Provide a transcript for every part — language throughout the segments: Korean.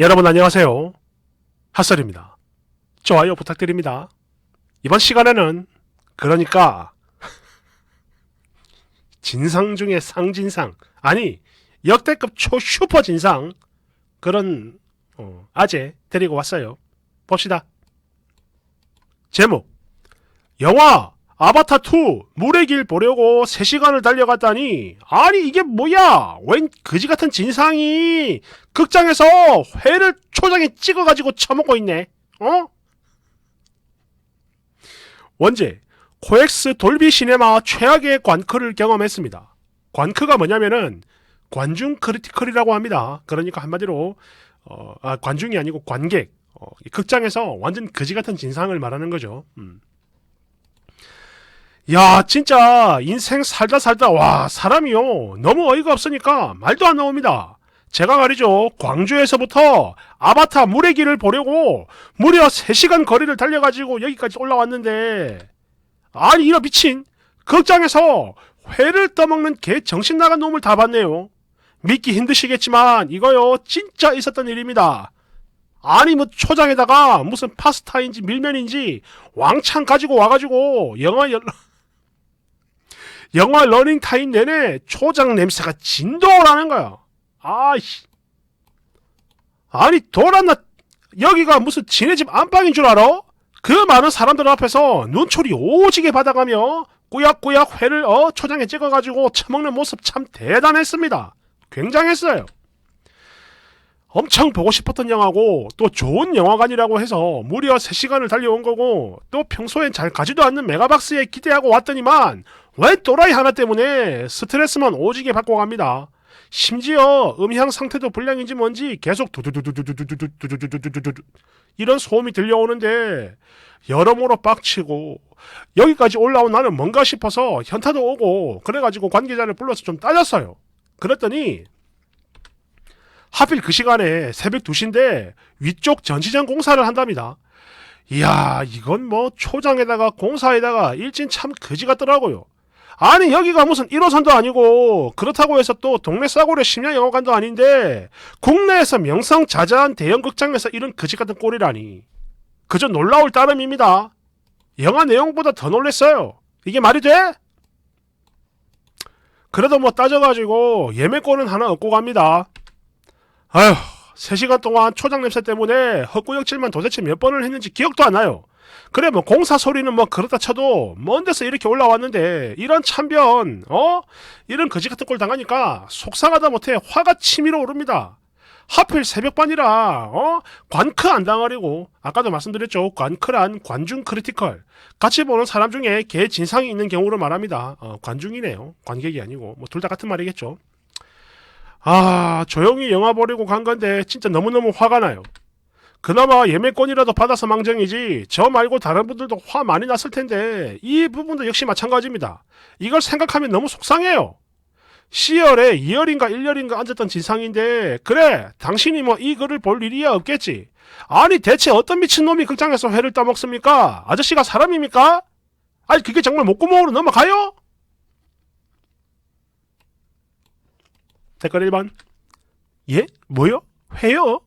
여러분 안녕하세요. 핫설입니다. 좋아요 부탁드립니다. 이번 시간에는 그러니까 진상 중에 상진상 아니 역대급 초슈퍼 진상 그런 어, 아재 데리고 왔어요. 봅시다. 제목 영화 아바타 2 물의 길 보려고 3시간을 달려갔다니. 아니 이게 뭐야? 웬 그지 같은 진상이? 극장에서 회를 초장에 찍어가지고 처먹고 있네. 어? 원제 코엑스 돌비 시네마 최악의 관크를 경험했습니다. 관크가 뭐냐면은 관중 크리티컬이라고 합니다. 그러니까 한마디로 어, 아, 관중이 아니고 관객. 어, 이 극장에서 완전 그지 같은 진상을 말하는 거죠. 음. 야, 진짜 인생 살다 살다 와 사람이요 너무 어이가 없으니까 말도 안 나옵니다. 제가 말이죠 광주에서부터 아바타 물의 길을 보려고 무려 3시간 거리를 달려가지고 여기까지 올라왔는데 아니 이런 미친 극장에서 회를 떠먹는 개 정신 나간 놈을 다 봤네요. 믿기 힘드시겠지만 이거요 진짜 있었던 일입니다. 아니 뭐 초장에다가 무슨 파스타인지 밀면인지 왕창 가지고 와가지고 영화 연 영화 러닝 타임 내내 초장 냄새가 진동을 하는 거야. 아이씨. 아니, 돌았나. 여기가 무슨 지네 집 안방인 줄 알아? 그 많은 사람들 앞에서 눈초리 오지게 받아가며 꾸역꾸역 회를 어 초장에 찍어가지고 처먹는 모습 참 대단했습니다. 굉장했어요. 엄청 보고 싶었던 영화고 또 좋은 영화관이라고 해서 무려 3시간을 달려온 거고 또 평소엔 잘 가지도 않는 메가박스에 기대하고 왔더니만 왜 또라이 하나 때문에 스트레스만 오지게 받고 갑니다. 심지어 음향 상태도 불량인지 뭔지 계속 두두두두두두두두두두두두두 이런 소음이 들려오는데 여러모로 빡치고 여기까지 올라온 나는 뭔가 싶어서 현타도 오고 그래가지고 관계자를 불러서 좀 따졌어요. 그랬더니 하필 그 시간에 새벽 2시인데 위쪽 전시장 공사를 한답니다. 이야 이건 뭐 초장에다가 공사에다가 일진 참 그지 같더라고요. 아니 여기가 무슨 1호선도 아니고 그렇다고 해서 또 동네 싸구려 심야 영화관도 아닌데 국내에서 명성 자자한 대형 극장에서 이런 그지 같은 꼴이라니 그저 놀라울 따름입니다. 영화 내용보다 더 놀랬어요. 이게 말이 돼? 그래도 뭐 따져가지고 예매권은 하나 얻고 갑니다. 아휴 3시간 동안 초장 냄새 때문에 헛구역질만 도대체 몇 번을 했는지 기억도 안 나요. 그래 뭐 공사 소리는 뭐 그렇다 쳐도 먼 데서 이렇게 올라왔는데 이런 참변 어 이런 거지 같은 꼴 당하니까 속상하다 못해 화가 치밀어 오릅니다. 하필 새벽반이라 어 관크 안 당하려고 아까도 말씀드렸죠 관크란 관중 크리티컬 같이 보는 사람 중에 개 진상이 있는 경우를 말합니다. 어, 관중이네요 관객이 아니고 뭐 둘 다 같은 말이겠죠. 아 조용히 영화 보려고 간 건데 진짜 너무너무 화가 나요. 그나마 예매권이라도 받아서 망정이지 저 말고 다른 분들도 화 많이 났을 텐데 이 부분도 역시 마찬가지입니다. 이걸 생각하면 너무 속상해요. C열에 2열인가 1열인가 앉았던 진상인데 그래 당신이 뭐 이 글을 볼 일이야 없겠지. 아니 대체 어떤 미친놈이 극장에서 회를 따먹습니까? 아저씨가 사람입니까? 아니 그게 정말 목구멍으로 넘어가요? 댓글 1번 예? 뭐요? 회요?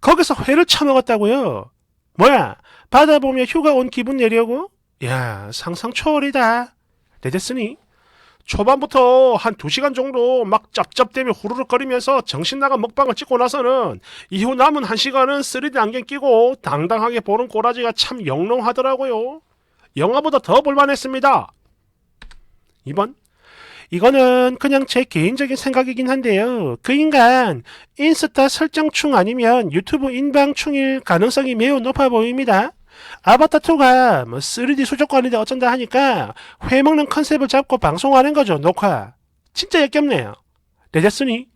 거기서 회를 처먹었다고요? 뭐야? 바다 보며 휴가 온 기분 내려고? 야, 상상 초월이다. 내됐으니 초반부터 한 2시간 정도 막 짭짭대며 후루룩거리면서 정신 나간 먹방을 찍고 나서는 이후 남은 1시간은 3D 안경 끼고 당당하게 보는 꼬라지가 참 영롱하더라고요. 영화보다 더 볼만했습니다. 2번 이거는 그냥 제 개인적인 생각이긴 한데요. 그 인간 인스타 설정충 아니면 유튜브 인방충일 가능성이 매우 높아 보입니다. 아바타2가 뭐 3D 수족관인데 어쩐다 하니까 회 먹는 컨셉을 잡고 방송하는 거죠, 녹화. 진짜 역겹네요. 내졌으니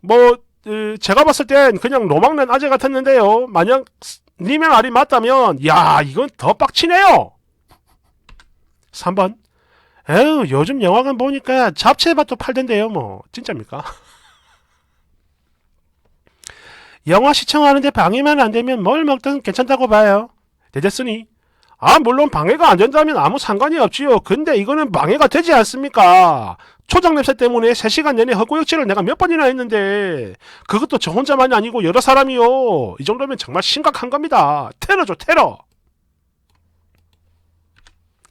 뭐 으, 제가 봤을 땐 그냥 로망난 아재 같았는데요. 만약 님의 말이 맞다면 야 이건 더 빡치네요. 3번 에휴 요즘 영화관 보니까 잡채밭도 팔던데요 뭐 진짜입니까? 영화 시청하는데 방해만 안 되면 뭘 먹든 괜찮다고 봐요. 내됐으니 아, 물론 방해가 안 된다면 아무 상관이 없지요. 근데 이거는 방해가 되지 않습니까? 초장 냄새 때문에 3시간 내내 헛구역질을 내가 몇 번이나 했는데 그것도 저 혼자만이 아니고 여러 사람이요. 이 정도면 정말 심각한 겁니다. 테러죠, 테러.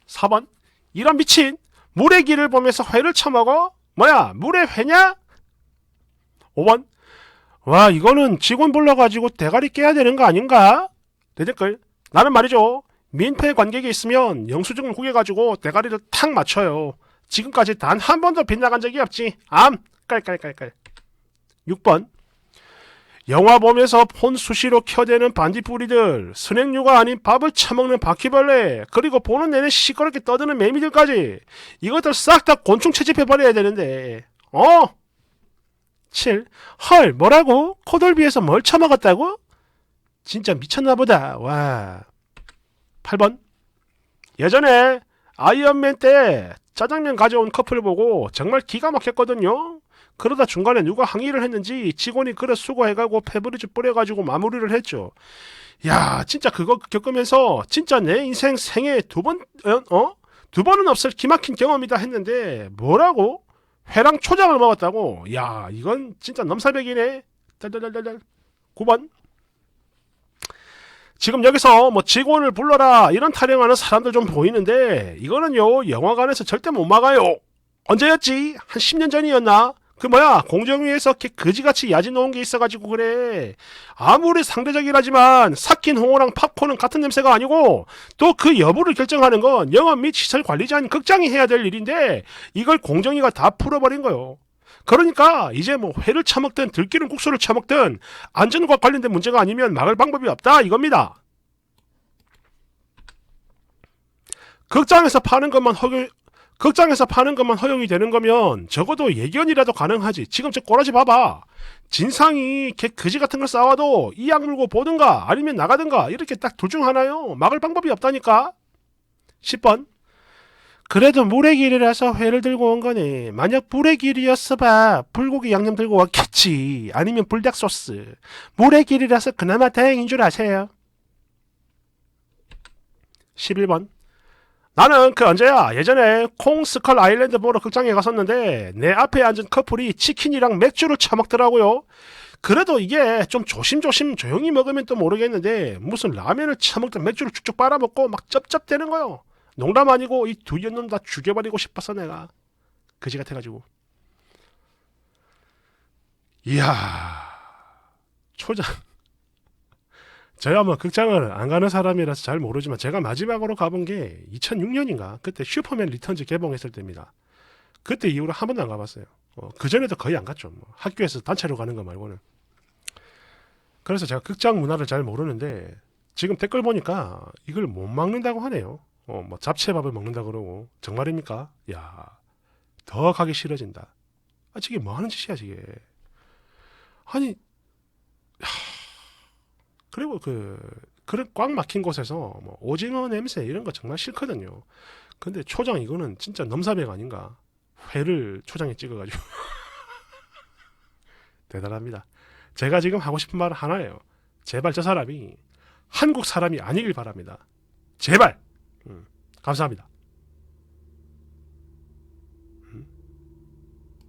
4번. 이런 미친. 물의 길을 보면서 회를 처먹어? 뭐야, 물의 회냐? 5번. 와, 이거는 직원 불러가지고 대가리 깨야 되는 거 아닌가? 내 댓글. 나는 말이죠. 민폐 관객이 있으면 영수증을 구겨가지고 대가리를 탁 맞춰요. 지금까지 단 한 번도 빗나간 적이 없지. 암! 깔깔깔깔. 6번. 영화 보면서 폰 수시로 켜대는 반딧불이들, 스낵류가 아닌 밥을 처먹는 바퀴벌레, 그리고 보는 내내 시끄럽게 떠드는 매미들까지 이것들 싹 다 곤충 채집해버려야 되는데 어? 7. 헐 뭐라고? 코돌비에서 뭘 처먹었다고? 진짜 미쳤나보다 와 8번 예전에 아이언맨 때 짜장면 가져온 커플 보고 정말 기가 막혔거든요 그러다 중간에 누가 항의를 했는지 직원이 그릇 수거해가고 페브리즈 뿌려가지고 마무리를 했죠. 야, 진짜 그거 겪으면서 진짜 내 인생 생애 두 번, 어? 두 번은 없을 기막힌 경험이다 했는데 뭐라고? 회랑 초장을 먹었다고? 야, 이건 진짜 넘사벽이네. 달달달달달. 9번. 지금 여기서 뭐 직원을 불러라 이런 타령하는 사람들 좀 보이는데 이거는요 영화관에서 절대 못 막아요. 언제였지? 한 10년 전이었나? 그 뭐야 공정위에서 이렇게 거지같이 야지 놓은 게 있어가지고 그래. 아무리 상대적이라지만 삭힌 홍어랑 팝콘은 같은 냄새가 아니고 또 그 여부를 결정하는 건 영업 및 시설 관리자인 극장이 해야 될 일인데 이걸 공정위가 다 풀어버린 거요. 그러니까 이제 뭐 회를 처먹든 들기름 국수를 처먹든 안전과 관련된 문제가 아니면 막을 방법이 없다 이겁니다. 극장에서 파는 것만 허용, 극장에서 파는 것만 허용이 되는 거면 적어도 예견이라도 가능하지. 지금 저 꼬라지 봐봐. 진상이 개 그지 같은 걸 싸워도 이 약 물고 보든가 아니면 나가든가 이렇게 딱 둘 중 하나요. 막을 방법이 없다니까. 10번. 그래도 물의 길이라서 회를 들고 온 거네. 만약 불의 길이었어 봐. 불고기 양념 들고 왔겠지. 아니면 불닭 소스. 물의 길이라서 그나마 다행인 줄 아세요. 11번. 나는 그 언제야 예전에 콩스컬 아일랜드 보러 극장에 갔었는데 내 앞에 앉은 커플이 치킨이랑 맥주를 처먹더라고요. 그래도 이게 좀 조심조심 조용히 먹으면 또 모르겠는데 무슨 라면을 처먹던 맥주를 쭉쭉 빨아먹고 막 쩝쩝대는 거요. 농담 아니고 이 두 년놈 다 죽여버리고 싶었어 내가. 그지 같아가지고. 이야 초장. 제가 뭐 극장을 안 가는 사람이라서 잘 모르지만 제가 마지막으로 가본 게 2006년인가 그때 슈퍼맨 리턴즈 개봉했을 때입니다. 그때 이후로 한 번도 안 가봤어요. 어, 그 전에도 거의 안 갔죠. 뭐 학교에서 단체로 가는 거 말고는. 그래서 제가 극장 문화를 잘 모르는데 지금 댓글 보니까 이걸 못 막는다고 하네요. 어, 뭐 잡채밥을 먹는다 그러고 정말입니까? 야, 더 가기 싫어진다. 아, 저게 뭐 하는 짓이야, 저게. 아니, 그리고 그 그런 꽉 막힌 곳에서 뭐 오징어 냄새 이런 거 정말 싫거든요. 근데 초장 이거는 진짜 넘사벽 아닌가? 회를 초장에 찍어가지고 대단합니다. 제가 지금 하고 싶은 말은 하나예요. 제발 저 사람이 한국 사람이 아니길 바랍니다. 제발. 음, 감사합니다.